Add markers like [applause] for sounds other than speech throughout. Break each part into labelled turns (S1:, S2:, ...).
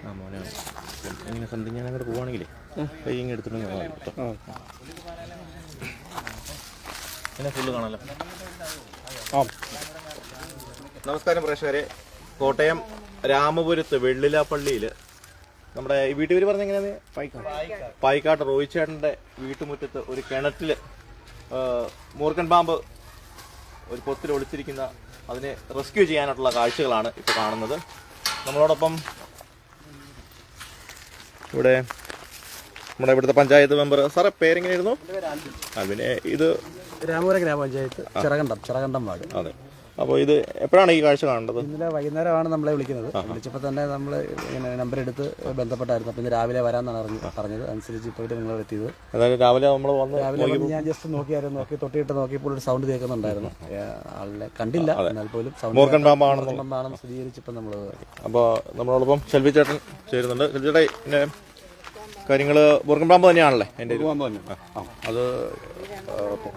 S1: ആ മോനെ. ഇങ്ങനെ സംതിങ് ഞാൻ അങ്ങോട്ട് പോവാണെങ്കിലേ. കൈ ഇങ്ങനെ എടുത്തിട്ട് പിന്നെ ഫുള്ള് കാണാമല്ലോ നമസ്കാരം പ്രേക്ഷകരെ. കോട്ടയം രാമപുരത്ത് വെള്ളിലാപ്പള്ളിയിൽ നമ്മുടെ ഈ വീട്ടുപേര് പറഞ്ഞ എങ്ങനെയാണ്? പായിക്കാട്ട് റോയിച്ചേട്ടന്റെ വീട്ടുമുറ്റത്ത് ഒരു കിണറ്റിൽ മൂർക്കൻ പാമ്പ് ഒരു പൊത്തിൽ ഒളിച്ചിരിക്കുന്ന അതിനെ റെസ്ക്യൂ ചെയ്യാനായിട്ടുള്ള കാഴ്ചകളാണ് ഇപ്പോൾ കാണുന്നത്. നമ്മളോടൊപ്പം ഇവിടെ നമ്മുടെ ഇവിടുത്തെ പഞ്ചായത്ത് മെമ്പർ. സാറേ പേരെങ്ങനെയായിരുന്നു? ആ പിന്നെ ഇത്
S2: രാമപുര ഗ്രാമപഞ്ചായത്ത് ചിറകണ്ടം ചിറകണ്ടം വാർഡ്.
S1: അതെ. അപ്പോൾ ഇത് എപ്പോഴാണ് ഈ കാഴ്ച കാണേണ്ടത്?
S2: ഇന്നലെ വൈകുന്നേരമാണ് നമ്മളെ വിളിക്കുന്നത്. വിളിച്ചപ്പോൾ തന്നെ നമ്മൾ ഇങ്ങനെ നമ്പർ എടുത്ത് ബന്ധപ്പെട്ടായിരുന്നു. അപ്പോൾ ഇന്ന് രാവിലെ വരാമെന്നാണ് അറിഞ്ഞു പറഞ്ഞത്. അനുസരിച്ച് ഇപ്പോൾ നിങ്ങൾ എത്തിയത്.
S1: അതായത് രാവിലെ നമ്മൾ വന്ന്
S2: രാവിലെ ഞാൻ ജസ്റ്റ് നോക്കിയായിരുന്നു. നോക്കി തൊട്ടിയിട്ട് നോക്കിയപ്പോൾ ഒരു സൗണ്ട് കേൾക്കുന്നുണ്ടായിരുന്നു. ആളെ ആളിനെ കണ്ടില്ല. എന്നാൽ പോലും
S1: പാമ്പാണെന്നുള്ള
S2: പാമ്പാണെന്ന് സ്ഥിരീകരിച്ചപ്പോൾ നമ്മൾ
S1: അപ്പോൾ നമ്മളോടൊപ്പം ഷെൽവി ചേട്ടൻ ചേരുന്നുണ്ട്. ഷെൽവി ചേട്ടാ ഇതിന്റെ കാര്യങ്ങൾ മൂർഖൻ പാമ്പ് തന്നെയാണല്ലേ എന്റെ ഒരു
S3: തന്നെ. ആ, അത്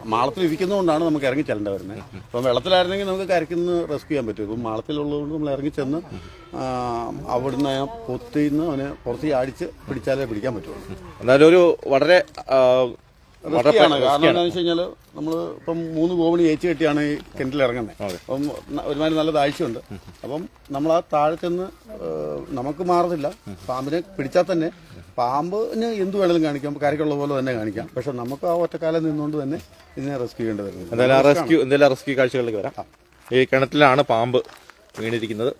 S3: മാളത്തിൽ ഇരിക്കുന്നതുകൊണ്ടാണ് നമുക്ക് ഇറങ്ങി ചെല്ലേണ്ടി വരുന്നത്. ഇപ്പം വെള്ളത്തിലായിരുന്നെങ്കിൽ നമുക്ക് കരയ്ക്കുന്ന റെസ്ക്യൂ ചെയ്യാൻ പറ്റും. ഇപ്പം മാളത്തിലുള്ളതുകൊണ്ട് നമ്മൾ ഇറങ്ങി ചെന്ന് ആ, അവിടുന്ന് ആ പൊത്തിന്ന് അവനെ പുറത്ത് അടിച്ച് പിടിച്ചാലേ പിടിക്കാൻ പറ്റുള്ളൂ.
S1: എന്നാലും ഒരു വളരെ ആ, വളരെ
S3: റിസ്ക്കിയാണ് കാരണം എന്താണെന്ന് വെച്ച് കഴിഞ്ഞാൽ നമ്മൾ ഇപ്പം മൂന്ന് കോമണി ഏച്ച് കെട്ടിയാണ് ഈ കിണറ്റിൽ ഇറങ്ങുന്നത്. അപ്പം ന- ഒരുമാതിരി നല്ല താഴ്ചയുണ്ട് അപ്പം നമ്മൾ ആ താഴെ ചെന്ന് ഏഹ്, നമുക്ക് മാറത്തില്ല പാമ്പിനെ പിടിച്ചാൽ തന്നെ പാമ്പിന് എന്ത് വേണമെങ്കിലും കാണിക്കാം. കരയ്ക്കുള്ള പോലെ തന്നെ കാണിക്കാം. പക്ഷെ നമുക്ക് ആ ഒറ്റക്കാലം നിന്നുകൊണ്ട് തന്നെ ഇതിനെ റെസ്ക്യൂ ചെയ്യേണ്ടി വരുന്നത്
S1: എന്തായാലും ആ റെസ്ക്യൂ എന്തായാലും റെസ്ക്യൂ കാഴ്ചകളിലേക്ക് വരാം. ഈ കിണറ്റിലാണ് പാമ്പ് വീണിരിക്കുന്നത്.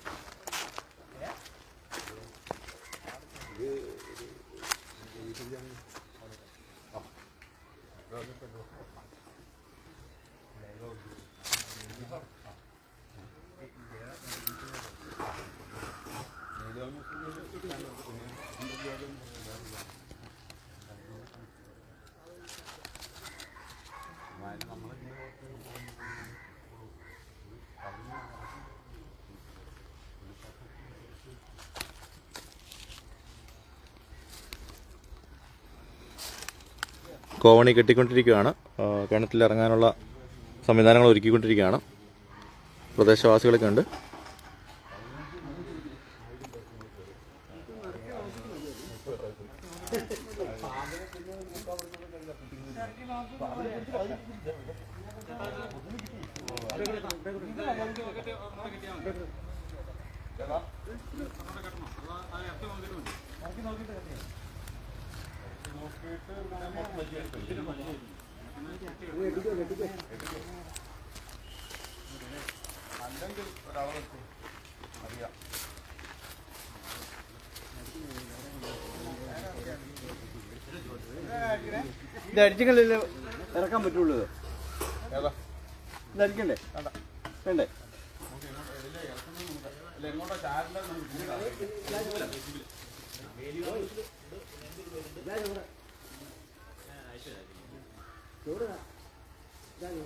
S1: കോവണി കെട്ടിക്കൊണ്ടിരിക്കുകയാണ്. കിണറ്റിലിറങ്ങാനുള്ള സംവിധാനങ്ങൾ ഒരുക്കിക്കൊണ്ടിരിക്കുകയാണ്. പ്രദേശവാസികളൊക്കെ ഉണ്ട്.
S2: ഇത് അടിച്ചെങ്കിലല്ലേ ഇറക്കാൻ പറ്റുള്ളൂ? ഇത് അടിക്കണ്ടേ വേണ്ടേ.
S3: 留着加油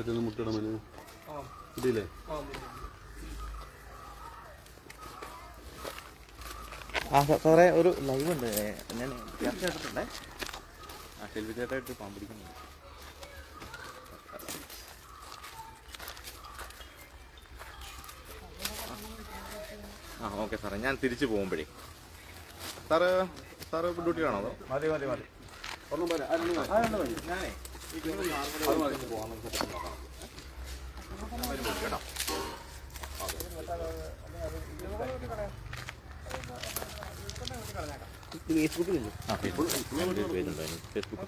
S3: ചെന്ന് മുട്ടിടം അതിന് ഇടിയില്ലേ
S1: ആ സാറേ ഒരു ലൈവ് ഉണ്ട്. ഞാൻ എടുത്തിട്ടുണ്ടേ ആ ഷെൽവി ചേട്ടായിട്ട് പാമ്പ് പിടിക്കുന്നുണ്ട് ആ ഓക്കെ സാറേ ഞാൻ തിരിച്ചു പോകുമ്പോഴേ. സാറ് സാറ് ഡ്യൂട്ടിയാണോ അതോ?
S3: മതി മതി മതി. ഒന്നും പോരാ.
S1: ഞാനേ ഫേസ്ബുക്കിലില്ലേ ആ ഫേസ്ബുക്ക് പേജ് ഉണ്ടായിരുന്നു ഫേസ്ബുക്ക്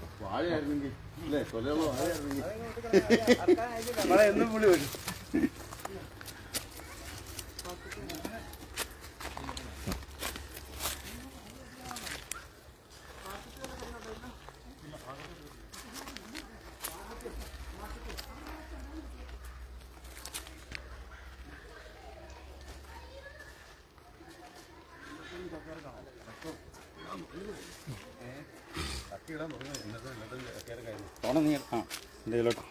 S2: Gracias.
S3: തോണ നീ ആ എന്തെങ്കിലോട്ട്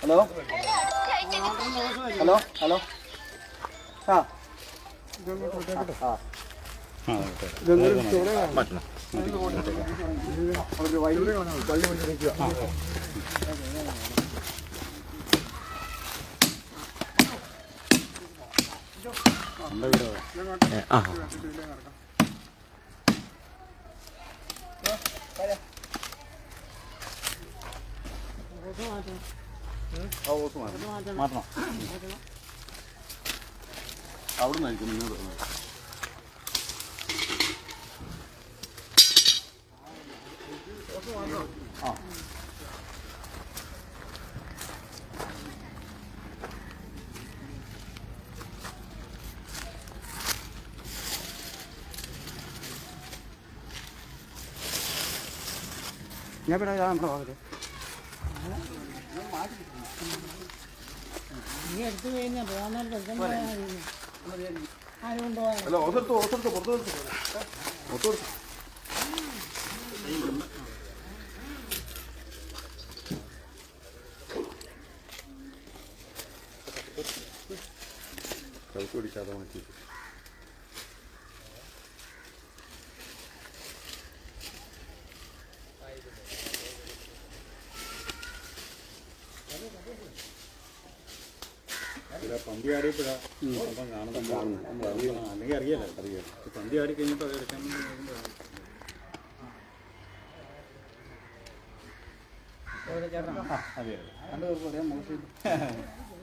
S2: ഹലോ ഹലോ ഹലോ ആ ആ
S3: ആ
S1: ആ
S3: മാറ്റണം അവിടെ നിന്നായിരിക്കും നിങ്ങൾ വരുന്നത്. ആ
S2: ഞാൻ പിന്നെ ഞാൻ നമ്മുടെ ഭാഗത്ത്
S3: അല്ല ഓസെടുത്ത് ഓസെടുത്ത് പുറത്ത് എടുത്ത് കഴുത്ത് പിടിക്കാതെ മാറ്റി
S4: പന്തി ആടിയപ്പോഴാ അപ്പം കാണുന്നത് അല്ലെങ്കിൽ അറിയാലോ അറിയാം. പന്തി ആടി കഴിഞ്ഞപ്പോൾ അത് എടുക്കാൻ
S3: അതെ
S2: അതെ. [laughs]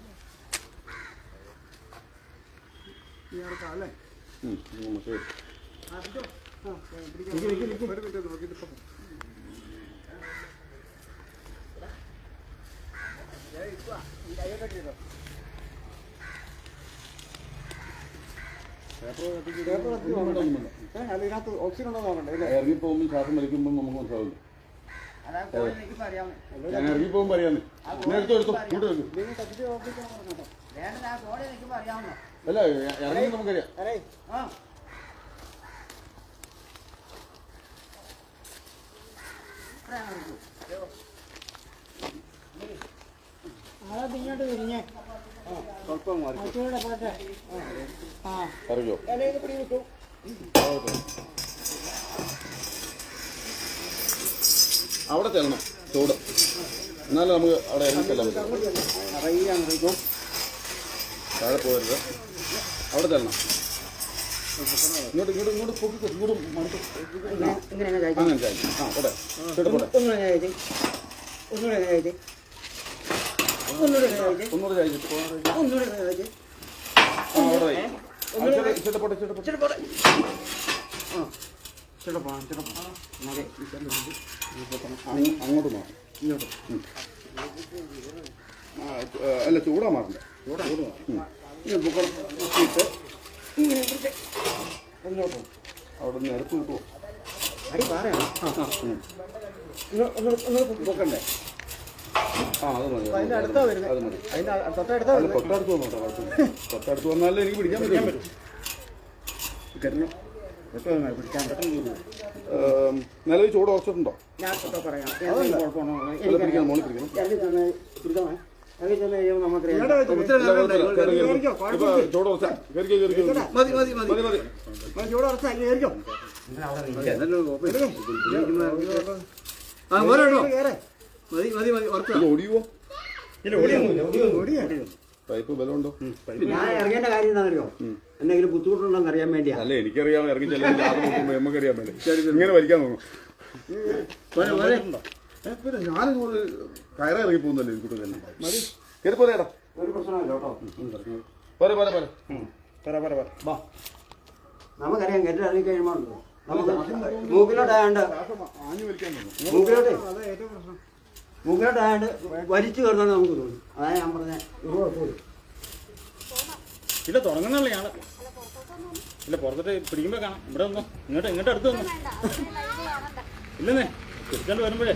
S2: മോശം
S3: ഉം, ഉം, ശരി
S2: അതിനകത്ത് ഓക്സിജൻ ഉണ്ടോ നോക്കണ്ടേ അല്ലേ
S3: ഇറങ്ങി പോകുമ്പോൾ ശ്വാസം വലിക്കുമ്പോൾ നമുക്ക് മനസ്സിലാവില്ല ഞാൻ ഇറങ്ങി പോകുമ്പോൾ അറിയാമെന്ന് എടുത്തോ എടുത്തോ. ഇങ്ങോട്ട് എടുക്കും. അല്ല ഇ- ഇറങ്ങി നമുക്കറിയാം.
S2: സ്വല്പം മാറി.
S3: അറിയോ? അവിടെ ചെല്ലണം ചൂട്. എന്നാലും നമുക്ക് അവിടെ ഇറങ്ങി ചെല്ലാൻ പറ്റും. താഴെ പോകരുത് അവിടെ തരണം. ഇങ്ങോട്ട് ഇങ്ങോട്ട് ഇങ്ങോട്ട് പൊക്കി ഇങ്ങോട്ട് അങ്ങനെ ആ പോട്ടെ. ഒന്നുകൂടെ ആ അവിടെ പോട്ടെ അങ്ങോട്ട് മാറും
S2: ഇങ്ങോട്ട്.
S3: അല്ല ചൂടാ മാറണ്ട ചൂടാ ചൂട് മാറും
S2: ഇങ്ങനെ.
S3: അവിടെ നിരത്ത് കിട്ടുമോ
S2: അടി പാറയാണ്. പൊക്കണ്ടേ?
S3: ആ അത് മതി അത്
S2: അടുത്താ തൊട്ടടുത്താ
S3: അല്ല തൊട്ടടുത്ത് വന്നോട്ടെ കുഴപ്പമില്ല. തൊട്ടടുത്ത് വന്നാലേ എനിക്ക് പിടിക്കാൻ പറ്റും. നിലവിൽ ചൂട് ഉറച്ചിട്ടുണ്ടോ
S2: ഞാൻ
S3: പിടിക്കണം മോളിൽ പിടിക്കണം. പൈപ്പ് ബലമുണ്ടോ?
S2: ഞാൻ ഇറങ്ങേണ്ട കാര്യം എന്താണെന്നറിയോ? എന്തെങ്കിലും ബുദ്ധിമുട്ടുണ്ടോന്ന് അറിയാൻ വേണ്ടിയാ.
S3: അല്ല എനിക്കറിയാം ഇറങ്ങി ചെല്ലാൻ നോക്കുമ്പോ നമുക്കറിയാൻ വേണ്ടി. ഇങ്ങനെ വലിക്കാൻ തോന്നും പിന്നെ ഞാനിങ്ങോട്ട് കയറി ഇറങ്ങി പോകുന്നല്ലേ എനിക്കൂട്ട് തന്നെ മതി. കയറി പോരേടാ
S2: ഒരു പ്രശ്നമില്ല കേട്ടോ.
S3: പോരെ പോരെ പോരെ.
S2: വാ. നമുക്കറിയാം കെട്ടിൽ ഇറങ്ങി കഴിയുമ്പോൾ നമുക്ക് മൂക്കിലോട്ടായാണ്ട് മൂക്കിലോട്ട്. മൂക്കിലോട്ടായാണ്ട് വലിച്ചു കയറുന്ന നമുക്ക് തോന്നി അതാ ഞാൻ പറഞ്ഞ. ഒരു
S4: ഇല്ല തുടങ്ങണല്ലേ ഞാൻ ഇല്ല പുറത്തിട്ട് പിടിക്കുമ്പോൾ കാണാം. ഇവിടെ വന്നോ. ഇങ്ങോട്ട് ഇങ്ങോട്ട് അടുത്ത് വന്നോ. ഇല്ലെന്നേ എടുത്തോണ്ട് വരുമ്പോഴേ.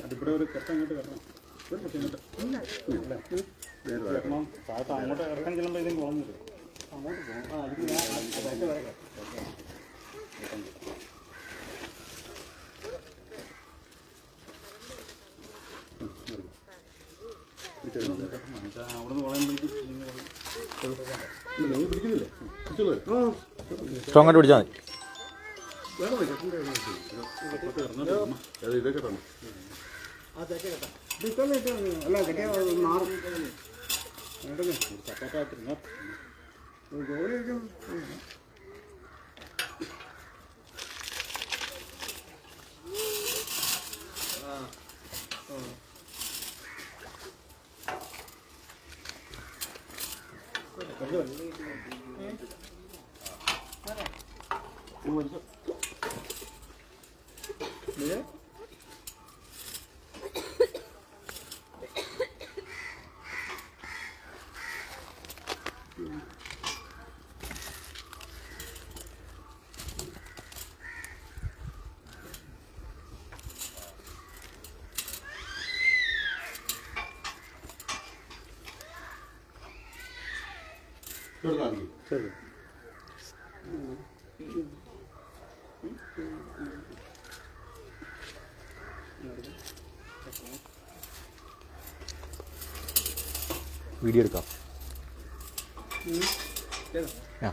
S4: അതിവിടെ ഒരു കുറച്ച് അങ്ങോട്ട് കയറണം ഒരു കുറച്ച് ഇങ്ങോട്ട്. കയറണം. താഴത്ത് അങ്ങോട്ട് ഇറക്കാൻ ചെല്ലുമ്പോൾ ഇതിന് പോകുന്നില്ല അവിടെ നിന്ന്
S1: സ്ട്രോങ് ആയിട്ട് പിടിച്ചാൽ മതി
S3: 이거 그러다 안
S4: ശരി.
S1: വീഡിയോ എടുക്കാം. ആ.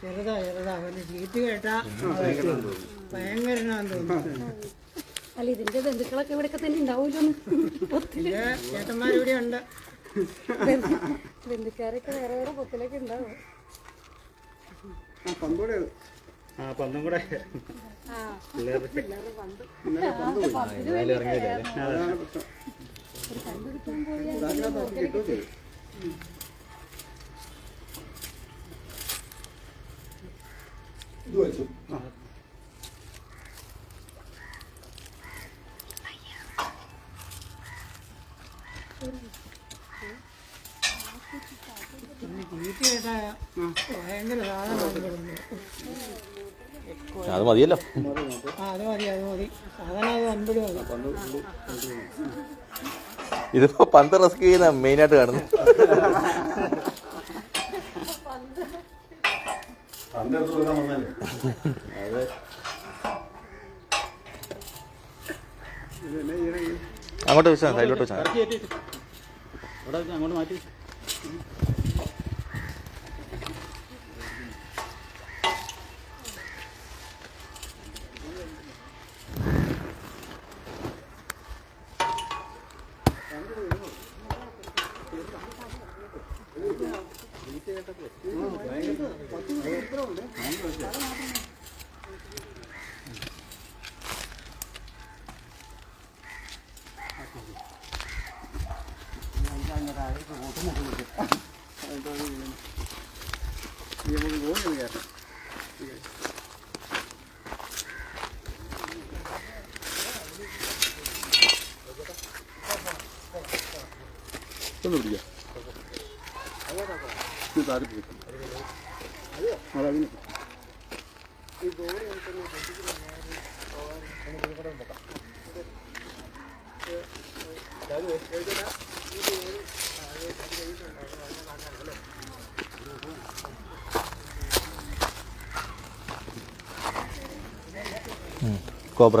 S5: ചെറുതാ അവന് ചീറ്റ് കേട്ടാ ഭയങ്കരനാന്ന് തോന്നുന്നു.
S6: അല്ല ഇതിന്റെ ബന്ധുക്കളൊക്കെ ഇവിടെയൊക്കെ തന്നെ ഉണ്ടാവുമല്ലോ ഒത്തിരി
S5: ഇത് ചേട്ടന്മാരിവിടെ ഉണ്ട്.
S6: ബന്ധുക്കാരൊക്കെ വേറെ വേറെ പൊത്തിലൊക്കെ ഉണ്ടാവും.
S4: ആ പന്തും. കൂടെ
S5: ഭയങ്കര സാധനമാണ്
S1: അത് മതിയല്ലോ. ഇതിപ്പോ പന്ത് റെസ്ക്യൂ ചെയ്യുന്ന മെയിനായിട്ട് കാണുന്നു. അങ്ങോട്ട് വെച്ചാൽ സൈഡിലോട്ട് വെച്ചാൽ
S4: അങ്ങോട്ട് മാറ്റി
S2: ഒന്ന് പിടിക്കാം. ഇത് താഴെ പിടിക്കാം. അതങ്ങനെ
S3: കോബ്ര.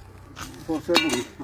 S2: ഇതിന് കുറച്ചേ കൂടി